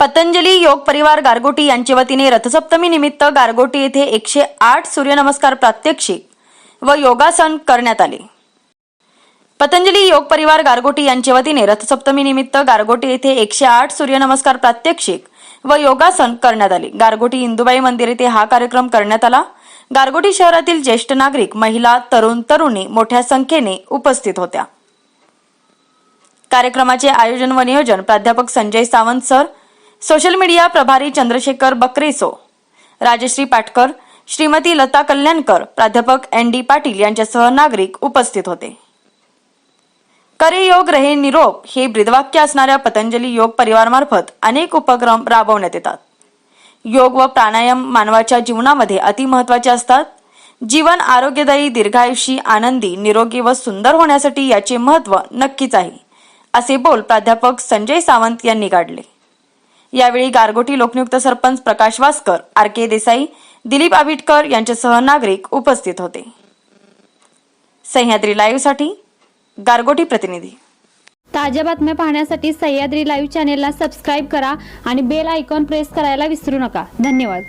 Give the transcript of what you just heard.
पतंजली योग परिवार गारगोटी यांच्या वतीने रथसप्तमी निमित्त गारगोटी येथे एकशे आठ सूर्यनमस्कार प्रात्यक्षिक व योगासन करण्यात आले. पतंजली योग परिवार गारगोटी यांच्या वतीने रथसप्तमी निमित्त गारगोटी येथे एकशे आठ सूर्यनमस्कार प्रात्यक्षिक व योगासन करण्यात आले. गारगोटी इंदुबाई मंदिर येथे हा कार्यक्रम करण्यात आला. गारगोटी शहरातील ज्येष्ठ नागरिक महिला तरुण तरुणी मोठ्या संख्येने उपस्थित होत्या. कार्यक्रमाचे आयोजन व नियोजन प्राध्यापक Sanjay Sawant sir social media प्रभारी चंद्रशेखर बकरेसो राजश्री पाटकर श्रीमती लता कल्याणकर प्राध्यापक एन डी पाटील यांच्यासह नागरिक उपस्थित होते. करे योग रहे निरोप हे ब्रीदवाक्य असणाऱ्या पतंजली योग परिवारमार्फत अनेक उपक्रम राबवण्यात येतात. योग व प्राणायाम मानवाच्या जीवनामध्ये अतिमहत्वाचे असतात. जीवन आरोग्यदायी दीर्घायुषी आनंदी निरोगी व सुंदर होण्यासाठी याचे महत्त्व नक्कीच आहे. असे बोल प्राध्यापक संजय सावंत यांनी काढले यावेळी गारगोटी लोकनियुक्त सरपंच प्रकाश वासकर आर के देसाई दिलीप आबिटकर यांच्यासह नागरिक उपस्थित होते. सह्याद्री लाईव्हसाठी गारगोटी प्रतिनिधी. ताज्या बातम्या पाहण्यासाठी सह्याद्री लाईव्ह चॅनेलला सबस्क्राईब करा आणि बेल आयकॉन प्रेस करायला विसरू नका. धन्यवाद.